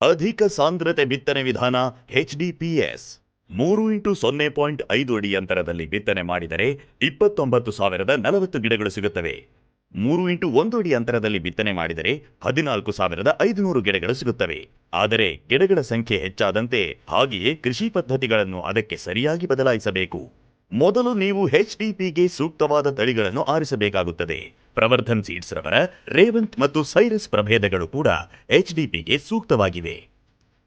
ಅಧಿಕ ಸಾಂದ್ರತೆ ಬಿತ್ತನೆ ವಿಧಾನ ಎಚ್ಡಿಪಿಎಸ್ ಮೂರು ಇಂಟು ಸೊನ್ನೆ ಪಾಯಿಂಟ್ ಐದು ಅಡಿ ಅಂತರದಲ್ಲಿ ಬಿತ್ತನೆ ಮಾಡಿದರೆ ಇಪ್ಪತ್ತೊಂಬತ್ತು ಸಾವಿರದ ನಲವತ್ತು ಗಿಡಗಳು ಸಿಗುತ್ತವೆ. ಮೂರು ಇಂಟು ಒಂದು ಅಡಿ ಅಂತರದಲ್ಲಿ ಬಿತ್ತನೆ ಮಾಡಿದರೆ ಹದಿನಾಲ್ಕು ಸಾವಿರದ ಐದುನೂರು ಗಿಡಗಳು ಸಿಗುತ್ತವೆ. ಆದರೆ ಗಿಡಗಳ ಸಂಖ್ಯೆ ಹೆಚ್ಚಾದಂತೆ ಹಾಗೆಯೇ ಕೃಷಿ ಪದ್ಧತಿಗಳನ್ನು ಅದಕ್ಕೆ ಸರಿಯಾಗಿ ಬದಲಾಯಿಸಬೇಕು. ಮೊದಲು ನೀವು ಎಚ್ಡಿಪಿಗೆ ಸೂಕ್ತವಾದ ತಳಿಗಳನ್ನು ಆರಿಸಬೇಕಾಗುತ್ತದೆ. ಪ್ರವರ್ಧನ್ ಸೀಡ್ಸ್ ರವರ, ರೇವಂತ್ ಮತ್ತು ಸೈರಸ್ ಪ್ರಭೇದಗಳು ಕೂಡ ಎಚ್ಡಿಪಿಗೆ ಸೂಕ್ತವಾಗಿವೆ.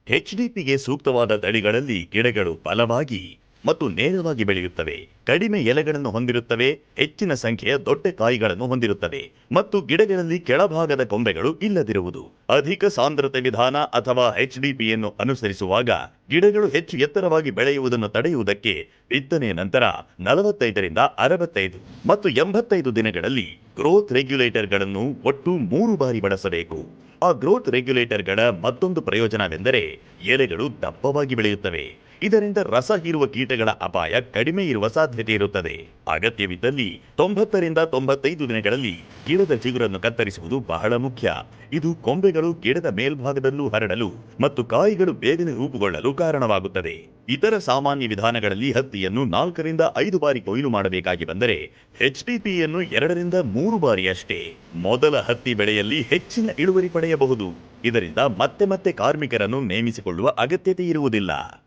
ಎಚ್ಡಿಪಿಗೆ ಸೂಕ್ತವಾದ ತಳಿಗಳಲ್ಲಿ ಗಿಡಗಳು ಬಲವಾಗಿ ಮತ್ತು ನೇರವಾಗಿ ಬೆಳೆಯುತ್ತವೆ. ಕಡಿಮೆ ಎಲೆಗಳನ್ನು ಹೊಂದಿರುತ್ತವೆ, ಹೆಚ್ಚಿನ ಸಂಖ್ಯೆಯ ದೊಡ್ಡ ಕಾಯಿಗಳನ್ನು ಹೊಂದಿರುತ್ತವೆ ಮತ್ತು ಗಿಡಗಳಲ್ಲಿ ಕೆಳಭಾಗದ ಕೊಂಬೆಗಳು ಇಲ್ಲದಿರುವುದು. ಅಧಿಕ ಸಾಂದ್ರತೆ ವಿಧಾನ ಅಥವಾ ಎಚ್ಡಿಪಿಯನ್ನು ಅನುಸರಿಸುವಾಗ ಗಿಡಗಳು ಹೆಚ್ಚು ಎತ್ತರವಾಗಿ ಬೆಳೆಯುವುದನ್ನು ತಡೆಯುವುದಕ್ಕೆ ಬಿತ್ತನೆಯ ನಂತರ ನಲವತ್ತೈದರಿಂದ ಅರವತ್ತೈದು ಮತ್ತು ಎಂಬತ್ತೈದು ದಿನಗಳಲ್ಲಿ ಗ್ರೋತ್ ರೆಗ್ಯುಲೇಟರ್ಗಳನ್ನು ಒಟ್ಟು ಮೂರು ಬಾರಿ ಬಳಸಬೇಕು. ಆ ಗ್ರೋತ್ ರೆಗ್ಯುಲೇಟರ್ಗಳ ಮತ್ತೊಂದು ಪ್ರಯೋಜನವೆಂದರೆ ಎಲೆಗಳು ದಪ್ಪವಾಗಿ ಬೆಳೆಯುತ್ತವೆ. ಇದರಿಂದ ರಸ ಹೀರುವ ಕೀಟಗಳ ಅಪಾಯ ಕಡಿಮೆ ಇರುವ ಸಾಧ್ಯತೆ ಇರುತ್ತದೆ. ಅಗತ್ಯವಿದ್ದಲ್ಲಿ ತೊಂಬತ್ತರಿಂದ ತೊಂಬತ್ತೈದು ದಿನಗಳಲ್ಲಿ ಗಿಡದ ಚಿಗುರನ್ನು ಕತ್ತರಿಸುವುದು ಬಹಳ ಮುಖ್ಯ. ಇದು ಕೊಂಬೆಗಳು ಗಿಡದ ಮೇಲ್ಭಾಗದಲ್ಲೂ ಹರಡಲು ಮತ್ತು ಕಾಯಿಗಳು ಬೇಗನೆ ರೂಪುಗೊಳ್ಳಲು ಕಾರಣವಾಗುತ್ತದೆ. ಇತರ ಸಾಮಾನ್ಯ ವಿಧಾನಗಳಲ್ಲಿ ಹತ್ತಿಯನ್ನು ನಾಲ್ಕರಿಂದ ಐದು ಬಾರಿ ಕೊಯ್ಲು ಮಾಡಬೇಕಾಗಿ ಬಂದರೆ ಎಚ್ಡಿಪಿಯನ್ನು ಎರಡರಿಂದ ಮೂರು ಬಾರಿ ಅಷ್ಟೇ ಮೊದಲ ಹತ್ತಿ ಬೆಳೆಯಲ್ಲಿ ಹೆಚ್ಚಿನ ಇಳುವರಿ ಪಡೆಯಬಹುದು. ಇದರಿಂದ ಮತ್ತೆ ಮತ್ತೆ ಕಾರ್ಮಿಕರನ್ನು ನೇಮಿಸಿಕೊಳ್ಳುವ ಅಗತ್ಯತೆ ಇರುವುದಿಲ್ಲ.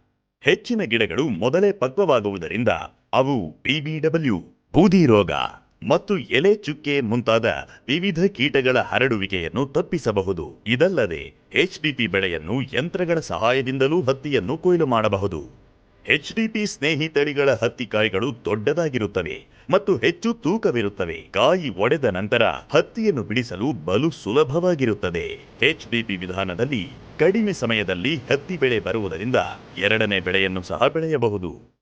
ಹೆಚ್ಚಿನ ಗಿಡಗಳು ಮೊದಲೇ ಪಕ್ವವಾಗುವುದರಿಂದ ಅವು ಪಿಬಿಡಬ್ಲ್ಯೂ ಬೂದಿ ರೋಗ ಮತ್ತು ಎಲೆ ಚುಕ್ಕೆ ಮುಂತಾದ ವಿವಿಧ ಕೀಟಗಳ ಹರಡುವಿಕೆಯನ್ನು ತಪ್ಪಿಸಬಹುದು. ಇದಲ್ಲದೆ ಎಚ್ಡಿಪಿ ಬೆಳೆಯನ್ನು ಯಂತ್ರಗಳ ಸಹಾಯದಿಂದಲೂ ಹತ್ತಿಯನ್ನು ಕೊಯ್ಲು ಮಾಡಬಹುದು. ಎಚ್ಡಿಪಿ ಸ್ನೇಹಿ ತಳಿಗಳ ಹತ್ತಿ ಕಾಯಿಗಳು ದೊಡ್ಡದಾಗಿರುತ್ತವೆ ಮತ್ತು ಹೆಚ್ಚು ತೂಕವಿರುತ್ತವೆ. ಕಾಯಿ ಒಡೆದ ನಂತರ ಹತ್ತಿಯನ್ನು ಬಿಡಿಸಲು ಬಲು ಸುಲಭವಾಗಿರುತ್ತದೆ. ಎಚ್ಡಿಪಿ ವಿಧಾನದಲ್ಲಿ ಕಡಿಮೆ ಸಮಯದಲ್ಲಿ ಹತ್ತಿ ಬೆಳೆ ಬರುವುದರಿಂದ ಎರಡನೇ ಬೆಳೆಯನ್ನು ಸಹ ಬೆಳೆಯಬಹುದು.